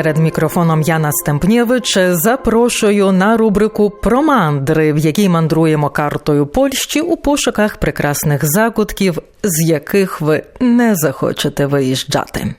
Перед мікрофоном Яна Стемпнєвич запрошую на рубрику про мандри, в якій мандруємо картою Польщі у пошуках прекрасних закутків, з яких ви не захочете виїжджати.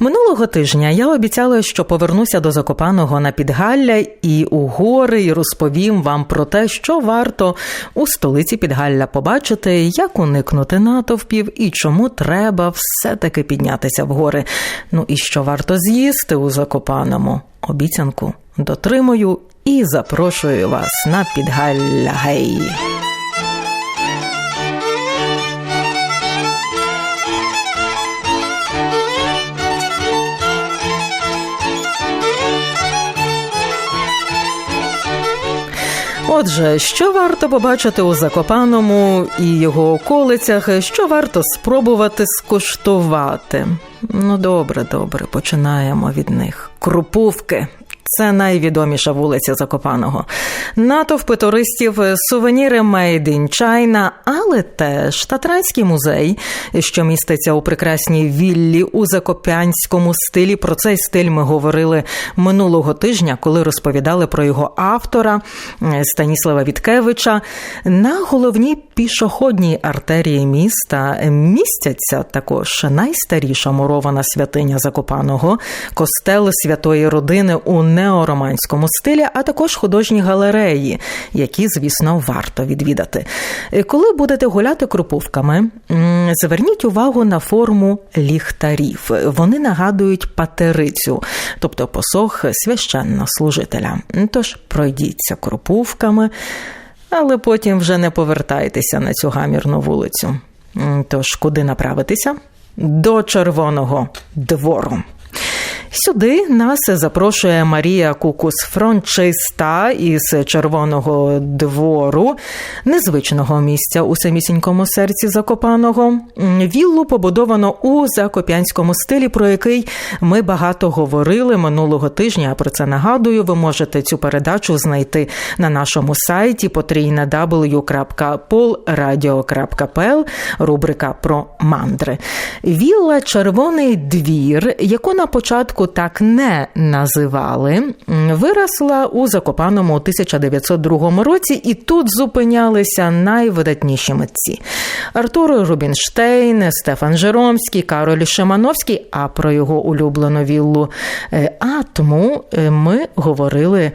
Минулого тижня я обіцяла, що повернуся до Закопаного на Підгалля і у гори і розповім вам про те, що варто у столиці Підгалля побачити, як уникнути натовпів і чому треба все-таки піднятися в гори. Ну і що варто з'їсти у Закопаному. Обіцянку дотримую і запрошую вас на Підгалля. Гей! Отже, що варто побачити у Закопаному і його околицях, що варто спробувати скуштувати? Ну, добре, добре, починаємо від них. Крупувки. Це найвідоміша вулиця Закопаного. Натовпи туристів, сувеніри Made in China, але теж Татранський музей, що міститься у прекрасній віллі у закопянському стилі. Про цей стиль ми говорили минулого тижня, коли розповідали про його автора Станіслава Віткевича. На головній пішохідній артерії міста містяться також найстаріша мурована святиня Закопаного, костел святої родини у неороманському стилі, а також художні галереї, які, звісно, варто відвідати. Коли будете гуляти крупувками, зверніть увагу на форму ліхтарів. Вони нагадують патерицю, тобто посох священнослужителя. Тож пройдіться крупувками, але потім вже не повертайтеся на цю гамірну вулицю. Тож, куди направитися? До Червоного двору. Сюди нас запрошує Марія Кукус Фрончиста із Червоного двору, незвичного місця у самісінькому серці Закопаного. Віллу побудовано у закопянському стилі, про який ми багато говорили минулого тижня. Про це нагадую, ви можете цю передачу знайти на нашому сайті потрійна w.polradio.pl, рубрика про мандри. Вілла Червоний двір, яку на початку так не називали, виросла у Закопаному у 1902 році, і тут зупинялися найвидатніші митці: Артур Рубінштейн, Стефан Жеромський, Кароль Шимановський. А про його улюблену віллу Атму ми говорили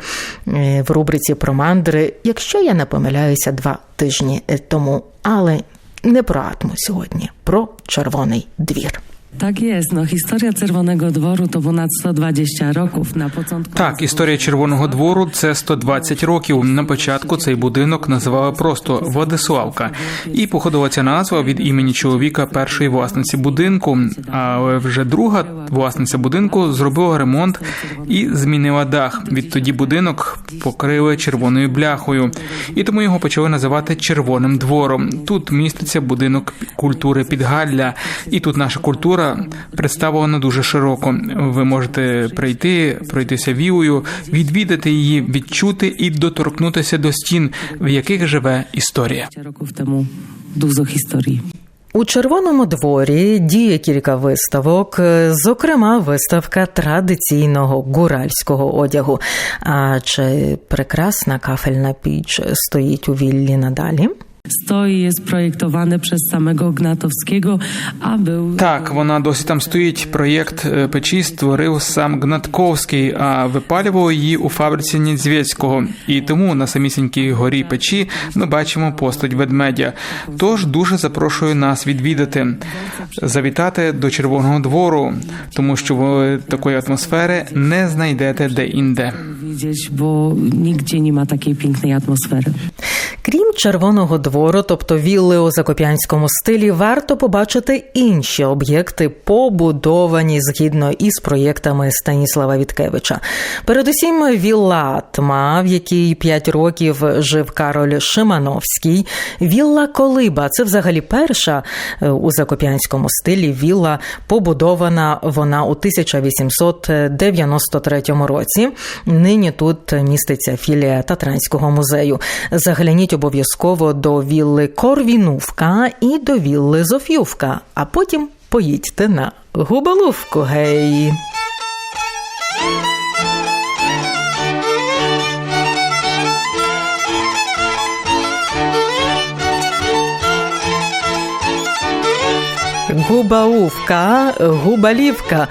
в рубриці про мандри, якщо я не помиляюся, два тижні тому. Але не про атму сьогодні, про червоний двір. Tak jest, no historia Czerwonego Dworu to ponad 120 років. На початку Так, історія Червоного двору це 120 років. На початку цей будинок називали просто Владиславка, і походила ця назва від імені чоловіка першої власниці будинку. Але вже друга власниця будинку зробила ремонт і змінила дах. Відтоді будинок покрили червоною бляхою, і тому його почали називати Червоним двором. Тут міститься будинок культури Підгалля, і тут наша культура представлена дуже широко. Ви можете прийти, пройтися вілою, відвідати її, відчути і доторкнутися до стін, в яких живе історія. років тому дуже історії. У Червоному дворі діє кілька виставок, зокрема, виставка традиційного гуральського одягу. А чи прекрасна кафельна піч стоїть у віллі надалі? Stoi jest projektowany przez samego Gnatowskiego, a był... Так, вона досі там стоїть. Проєкт печі створив сам Гнатковський, а випалював її у фабриці Нідзвєцького. І тому на самісінькій горі печі ми бачимо постать ведмедя. Тож дуже запрошую нас відвідати, завітати до Червоного двору, тому що ви такої атмосфери не знайдете де-інде. bo nigdzie nie ma takiej pięknej. Крім червоного двору, тобто вілли у закопянському стилі, варто побачити інші об'єкти, побудовані згідно із проєктами Станіслава Віткевича. Передусім, вілла Атма, в якій 5 років жив Кароль Шимановський, вілла Колиба. Це взагалі перша е, у закопянському стилі вілла, побудована вона у 1893 році. Нині тут міститься філія Татранського музею. Загляніть обов'язково до вілли Корвінувка і до вілли Зофювка, а потім поїдьте на Губалувку. Гей! Губаувка, Губалівка.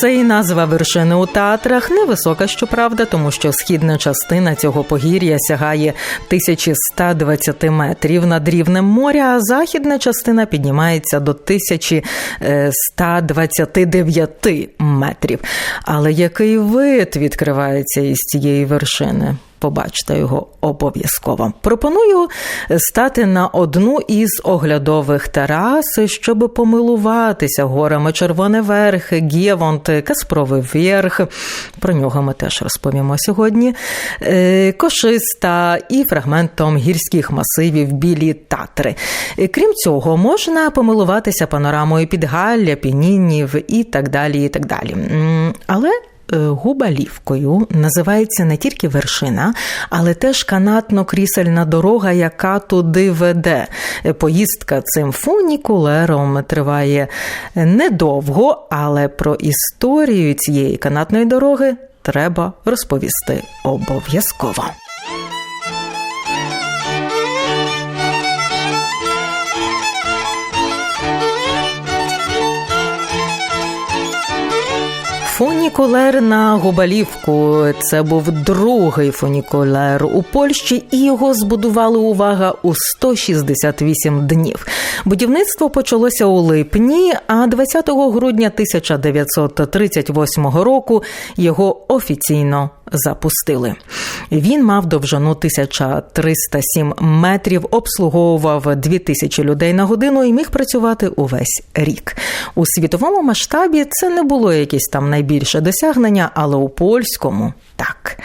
Це і назва вершини у Татрах. Невисока, щоправда, тому що східна частина цього погір'я сягає 1120 метрів над рівнем моря, а західна частина піднімається до 1129 метрів. Але який вид відкривається із цієї вершини? Побачте його обов'язково. Пропоную стати на одну із оглядових терас, щоб помилуватися горами Червоне Верх, Гєвонт, Каспровий Верх. Про нього ми теж розповімо сьогодні. Е, Кошиста і фрагментом гірських масивів Білі Татри. Е, Крім цього, можна помилуватися панорамою Підгалля, Пінінів і так далі. І так далі. Але Губалівкою називається не тільки вершина, але теж канатно-крісельна дорога, яка туди веде. Е, Поїздка цим фунікулером триває недовго, але про історію цієї канатної дороги треба розповісти обов'язково. Фунікулер на Губалівку. Це був другий фунікулер у Польщі, і його збудували увага у 168 днів. Будівництво почалося у липні, а 20 грудня 1938 року його офіційно запустили. Він мав довжину 1307 метрів, обслуговував 2000 людей на годину і міг працювати увесь рік. У світовому масштабі це не було якесь там найбільше досягнення, але у польському так.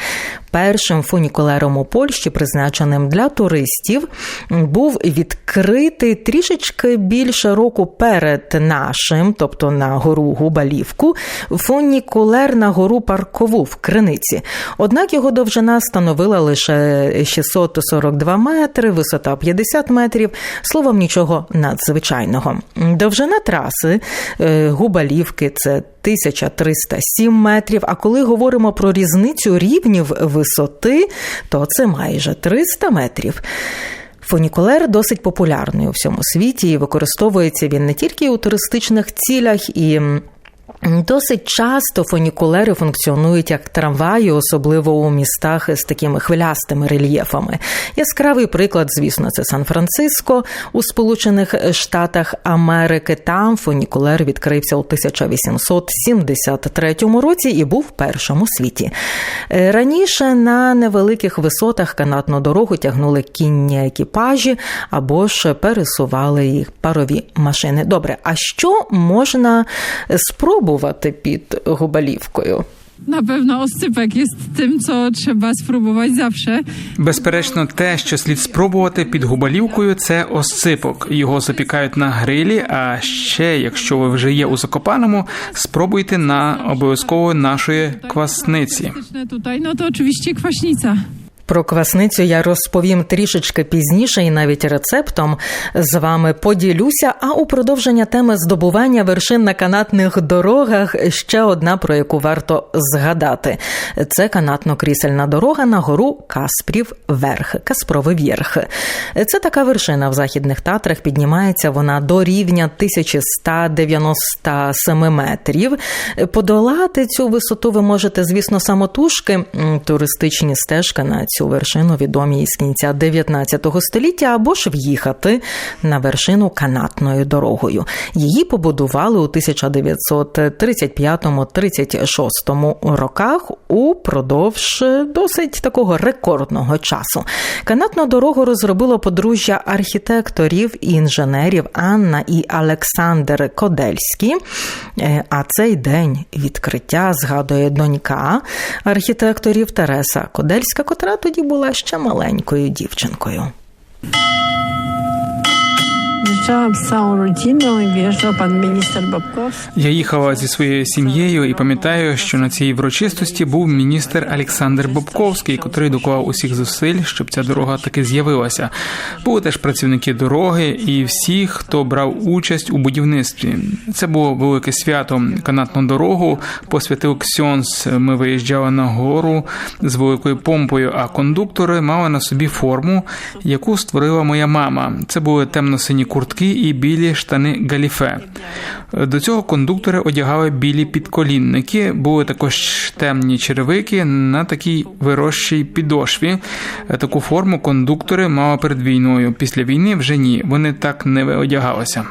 Першим фунікулером у Польщі, призначеним для туристів, був відкритий трішечки більше року перед нашим, тобто на гору Губалівку, фунікулер на гору Паркову в Криниці. Однак його довжина становила лише 642 метри, висота 50 метрів, словом, нічого надзвичайного. Довжина траси е, Губалівки це 1307 метрів. А коли говоримо про різницю рівнів висоти, то це майже 300 метрів. Фунікулер досить популярний у всьому світі і використовується він не тільки у туристичних цілях і. Досить часто фунікулери функціонують як трамваї, особливо у містах з такими хвилястими рельєфами. Яскравий приклад, звісно, це Сан-Франциско у Сполучених Штатах Америки. Там фунікулер відкрився у 1873 році і був першим у світі. Е, Раніше на невеликих висотах канатну дорогу тягнули кінні екіпажі або ж пересували їх парові машини. Добре, а що можна спробувати під Губалівкою? Na pewno oscypek jest tym, co trzeba spróbować zawsze. Безперечно, те, що слід спробувати під губалівкою, це осципок. Його запікають на грилі. А ще, якщо ви вже є у Закопаному, спробуйте на обов'язково нашої квасниці. Tutaj, no to oczywiście kwaśnica. Про квасницю я розповім трішечки пізніше і навіть рецептом з вами поділюся. А у продовження теми здобування вершин на канатних дорогах ще одна, про яку варто згадати: це канатно-крісельна дорога на гору Каспрів Верх, Каспровий Вверх. Це така вершина в західних татрах. Піднімається вона до рівня 1197 метрів. Подолати цю висоту ви можете, звісно, самотужки. Туристичні стежки на цю вершину відомі із кінця 19 століття, або ж в'їхати на вершину канатною дорогою. Її побудували у 1935-36 роках упродовж досить такого рекордного часу. Канатну дорогу розробило подружжя архітекторів і інженерів Анна і Олександр Кодельські. Е, А цей день відкриття згадує донька архітекторів Тереса Кодельська, котра тоді була ще маленькою дівчинкою. Z całą rodziną i wjeżdżał pan minister Я їхала зі своєю сім'єю і пам'ятаю, що на цій врочистості був міністр Олександр Бобковський, котрий доклав усіх зусиль, щоб ця дорога таки з'явилася. Були теж працівники дороги і всі, хто брав участь у будівництві. Це було велике свято. Канатну дорогу посвятив Ксьонс. Ми виїжджали на гору з великою помпою, а кондуктори мали на собі форму, яку створила моя мама. Це були темно-сині куртки портки і білі штани галіфе. До цього кондуктори одягали білі підколінники, були також темні черевики на такій вирощій підошві. Таку форму кондуктори мали перед війною. Після війни вже ні. Вони так не одягалися.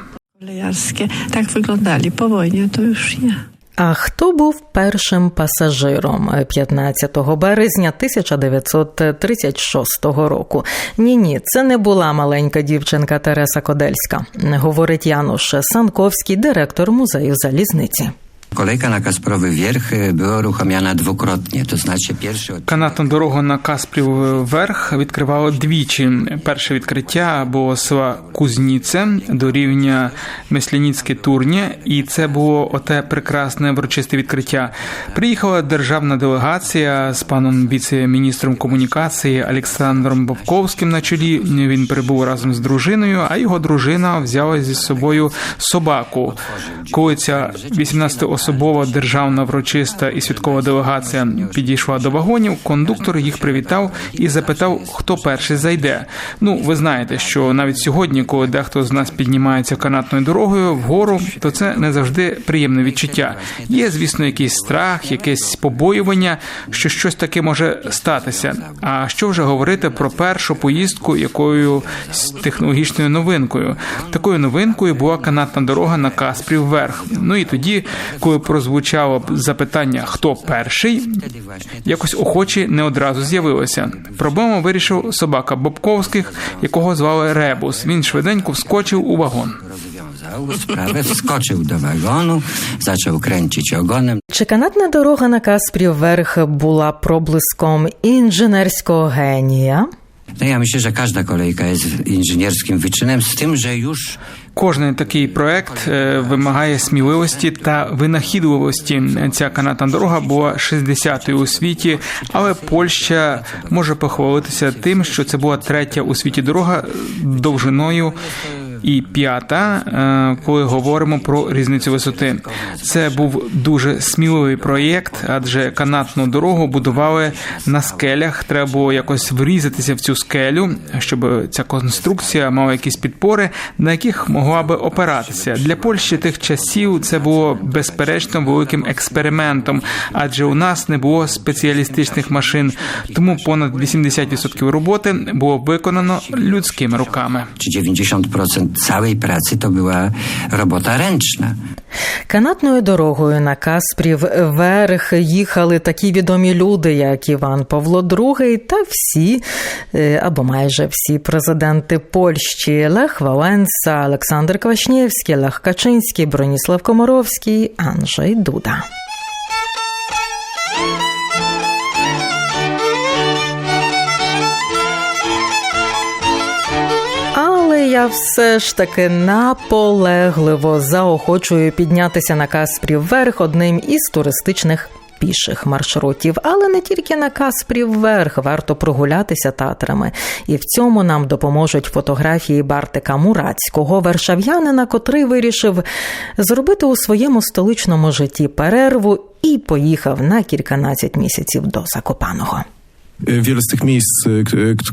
Так wyglądali po wojnie, to już nie. А хто був першим пасажиром 15 березня 1936 року? Ні, ні, це не була маленька дівчинка Тереса Кодельська, говорить Януш Санковський, директор музею залізниці. Kolejka na Kasprowy Wierch y, była uruchamiana dwukrotnie, to znaczy pierwszy Канатну дорогу на Каспрів верх відкривало двічі. Перше відкриття було села Кузніце до рівня Месляніцьке Турнє, і це було оте прекрасне врочисте відкриття. Приїхала державна делегація з паном віце-міністром комунікації Олександром Бобковським на чолі. Він прибув разом з дружиною, а його дружина взяла зі собою собаку. Коли ця 18-особова державна врочиста і святкова делегація підійшла до вагонів, кондуктор їх привітав і запитав, хто перший зайде. Ну, ви знаєте, що навіть сьогодні, коли дехто з нас піднімається канатною дорогою вгору, то це не завжди приємне відчуття. Є, звісно, якийсь страх, якесь побоювання, що щось таке може статися. А що вже говорити про першу поїздку якою технологічною новинкою? Такою новинкою була канатна дорога на Каспрів вверх. Ну і тоді, коли прозвучало б запитання, хто перший, якось охочі не одразу з'явилося. Проблему вирішив собака Бобковських, якого звали Ребус. Він швиденько вскочив у вагон. sprawę, wskoczył do wagonu, zaczął kręcić ogonem. Чи канатна дорога на Каспрів верх була проблиском інженерського генія? No ja myślę, że każda kolejka jest inżynierskim wyczynem, z tym, że już Кожний такий проект е, вимагає сміливості та винахідливості. Ця канатна дорога була 60-ю у світі, але Польща може похвалитися тим, що це була третя у світі дорога довжиною. І п'ята, е, коли говоримо про різницю висоти, це був дуже сміливий проєкт, адже канатну дорогу будували на скелях. Треба було якось врізатися в цю скелю, щоб ця конструкція мала якісь підпори, на яких могла би опиратися. Для Польщі тих часів це було безперечно великим експериментом, адже у нас не було спеціалістичних машин, тому понад 80% роботи було виконано людськими руками. czy 90% całej pracy to była robota ręczna. Канатною дорогою на Каспрів верх їхали такі відомі люди, як Іван Павло II та всі е, або майже всі президенти Польщі: Лех Валенса, Олександр Квашнєвський, Лех Качинський, Броніслав Комаровський, Анджей Дуда. Я все ж таки наполегливо заохочую піднятися на Каспрів вверх одним із туристичних піших маршрутів, але не тільки на Каспрів вверх варто прогулятися татрами. І в цьому нам допоможуть фотографії Бартика Мурацького, вершав'янина, котрий вирішив зробити у своєму столичному житті перерву і поїхав на кільканадцять місяців до Закопаного. Wiele z tych miejsc,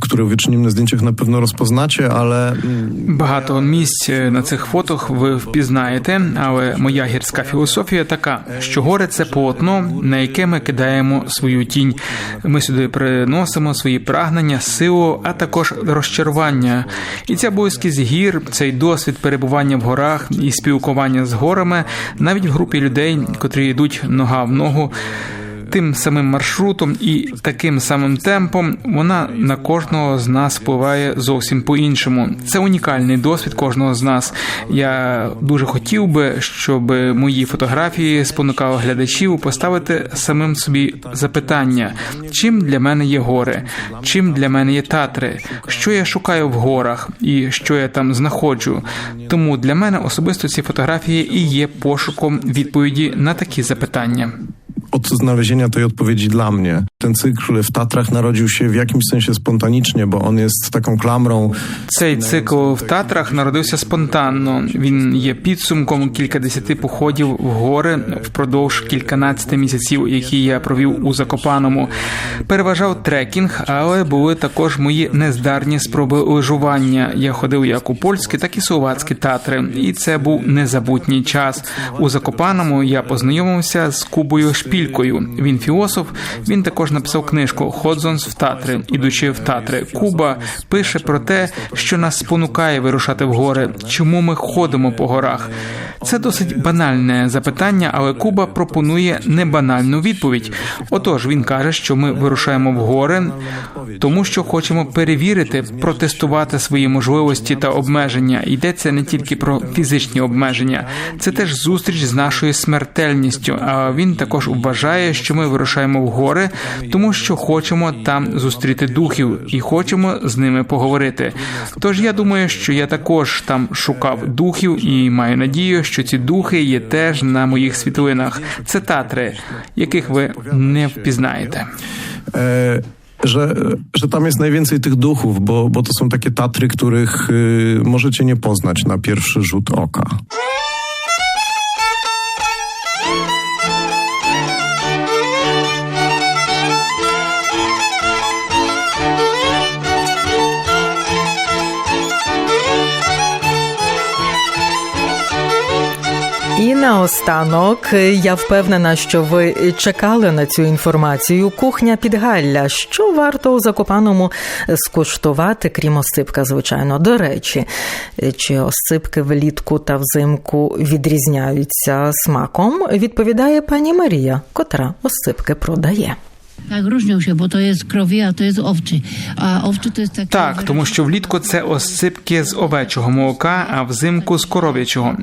które wyczynimy na zdjęciach, na pewno rozpoznacie, ale mm, Багато місць е, на цих фотох ви впізнаєте, але моя гірська філософія така, що горе це полотно, на яке ми кидаємо свою тінь. Ми сюди приносимо свої прагнення, силу, а також розчарування. І ця близькість гір, цей досвід перебування в горах і спілкування з горами, навіть в групі людей, котрі йдуть нога в ногу. Тим самим маршрутом і таким самим темпом вона на кожного з нас впливає зовсім по-іншому. Це унікальний досвід кожного з нас. Я дуже хотів би, щоб мої фотографії спонукали глядачів поставити самим собі запитання, чим для мене є гори, чим для мене є татри, що я шукаю в горах і що я там знаходжу. Тому для мене особисто ці фотографії і є пошуком відповіді на такі запитання. Od znalezienia tej odpowiedzi dla mnie. Ten cykl w Tatrach narodził się w jakimś sensie spontanicznie, bo on jest taką klamrą Цей цикл в Татрах народився спонтанно. Він є підсумком кількадесяти походів в гори впродовж кільканадцяти місяців, які я провів у Закопаному. Переважав трекінг, але були також мої нездарні спроби лижування. Я ходив як у польські, так і словацькі татри, і це був незабутній час. У Закопаному я познайомився з Кубою Шпількою. Він філософ. Він також написав книжку Ходзонс в Татри, ідучи в Татри. Куба пише про те, що нас спонукає вирушати в гори. Чому ми ходимо по горах? Це досить банальне запитання, але Куба пропонує небанальну відповідь. Отож, він каже, що ми вирушаємо в гори, тому що хочемо перевірити, протестувати свої можливості та обмеження. Йдеться не тільки про фізичні обмеження, це теж зустріч з нашою смертельністю. А він також вважає, що ми вирушаємо в гори, тому що хочемо там зустріти духів і хочемо з ними поговорити. Тож я думаю, що я також там шукав духів і маю надію, що ці духи є теж на моїх світлинах. Це татри, яких ви не впізнаєте. że, że tam jest najwięcej tych duchów, bo, bo to są takie Tatry, których y, możecie nie poznać na pierwszy rzut oka. Наостанок, я впевнена, що ви чекали на цю інформацію. Кухня Підгалля. Що варто у Закопаному скуштувати, крім осипка, звичайно. До речі, чи осипки влітку та взимку відрізняються смаком? Відповідає пані Марія, котра осипки продає. Tak, różnią się, bo to jest krowie, a to jest owczy. A owczy to jest taki... Так, тому що влітку це осципки з овечого молока, а взимку з коров'ячого.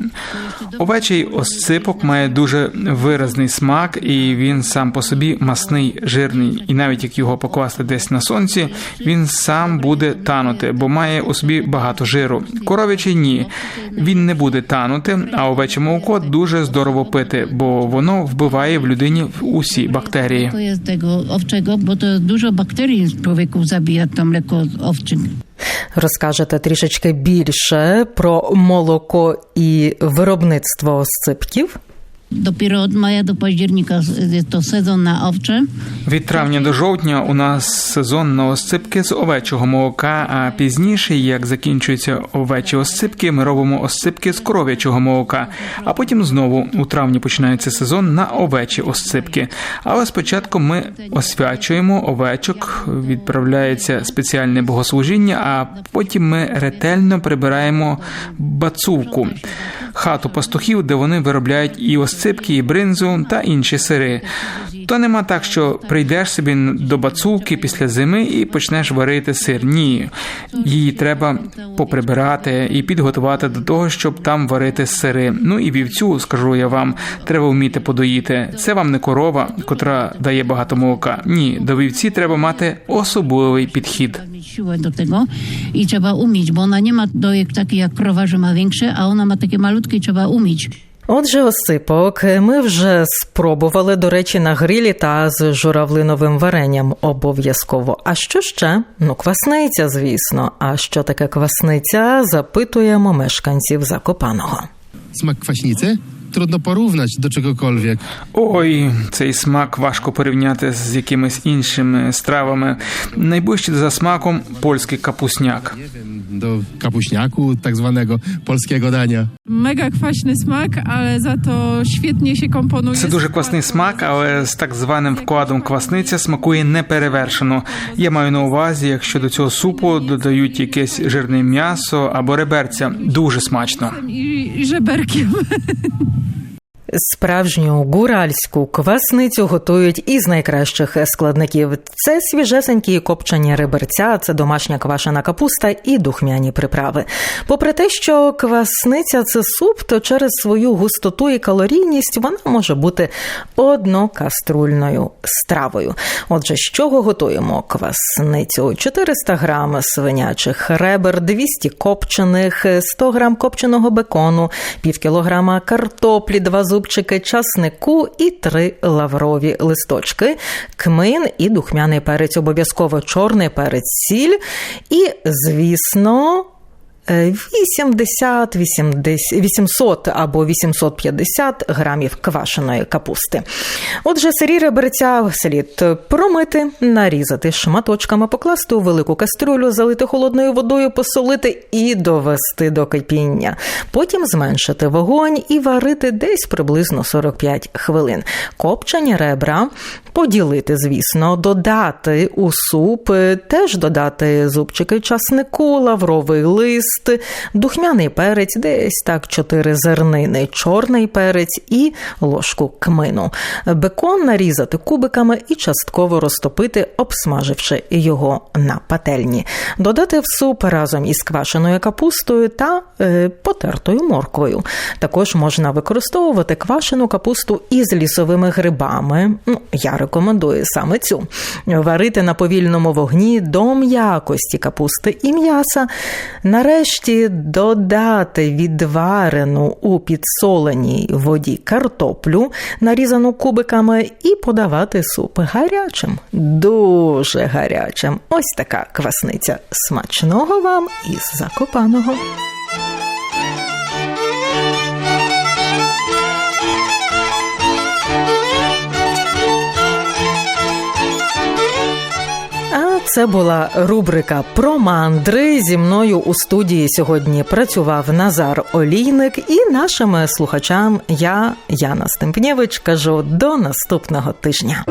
Овечий осципок має дуже виразний смак, і він сам по собі масний, жирний. І навіть як його покласти десь на сонці, він сам буде танути, бо має у собі багато жиру. Коров'ячий ні, він не буде танути, а овече молоко дуже здорово пити, бо воно вбиває в людині усі бактерії. Owczego, bo to dużo bakterii w człowieku zabija to mleko owczym. Розкажете трішечки більше про молоко і виробництво осипків. Od maja do października jest to sezon na owcze. Від травня до жовтня у нас сезон на осципки з овечого молока, а пізніше, як закінчуються овечі осципки, ми робимо осципки з коров'ячого молока. А потім знову у травні починається сезон на овечі осципки. Але спочатку ми освячуємо овечок, відправляється спеціальне богослужіння, а потім ми ретельно прибираємо бацувку. Хату пастухів, де вони виробляють і осципки, і бринзу та інші сири. То нема так, що прийдеш собі до бацувки після зими і почнеш варити сир. Ні, її треба поприбирати і підготувати до того, щоб там варити сири. Ну і вівцю, скажу я вам, треба вміти подоїти. Це вам не корова, котра дає багато молока. Ні, до вівці треба мати особливий підхід. Do tego i trzeba umieć, bo ona nie ma dojek taki jak krowa, że ma większe, a ona ma takie malutkie i trzeba umieć. Отже, осипок ми вже спробували, до речі, на грилі та з журавлиновим варенням обов'язково. А що ще? Ну, квасниця, звісно. А що таке квасниця? Запитуємо мешканців Закопаного. Смак kwaśnicy? Trudno porównać do czegokolwiek. Ой, цей смак важко порівняти з якимись іншими стравами. Найближче за смаком польський капусняк. Do kapuśniaku, tak zwanego polskiego dania. Mega kwaśny smak, ale za to świetnie się komponuje. Це дуже квасний смак, але з так званим вкладом квасниця смакує неперевершено. Я маю на увазі, якщо до цього супу додають якесь жирне м'ясо або реберця, дуже смачно. I żeberkiem. Справжню гуральську квасницю готують із найкращих складників. Це свіжесенькі копчені реберця, це домашня квашена капуста і духмяні приправи. Попри те, що квасниця це суп, то через свою густоту і калорійність вона може бути однокаструльною стравою. Отже, з чого готуємо квасницю? 400 грам свинячих ребер, 200 копчених, 100 грам копченого бекону, пів кілограма картоплі, два зуб зубчики часнику і три лаврові листочки, кмин і духмяний перець, обов'язково чорний перець, сіль. І, звісно, 80, 80, 800 або 850 грамів квашеної капусти. Отже, сирі реберця слід промити, нарізати шматочками, покласти у велику кастрюлю, залити холодною водою, посолити і довести до кипіння. Потім зменшити вогонь і варити десь приблизно 45 хвилин. Копчені ребра поділити, звісно, додати у суп, теж додати зубчики часнику, лавровий лист, духмяний перець, десь так 4 зернини, чорний перець і ложку кмину. Бекон нарізати кубиками і частково розтопити, обсмаживши його на пательні. Додати в суп разом із квашеною капустою та е, потертою морквою. Також можна використовувати квашену капусту із лісовими грибами. Ну, я рекомендую саме цю. Варити на повільному вогні до м'якості капусти і м'яса. Нарешті додати відварену у підсоленій воді картоплю, нарізану кубиками, і подавати суп гарячим, дуже гарячим. Ось така квасниця. Смачного вам із закопаного. Це була рубрика про мандри. Зі мною у студії сьогодні працював Назар Олійник і нашим слухачам я, Яна Стемпнєвич, кажу до наступного тижня.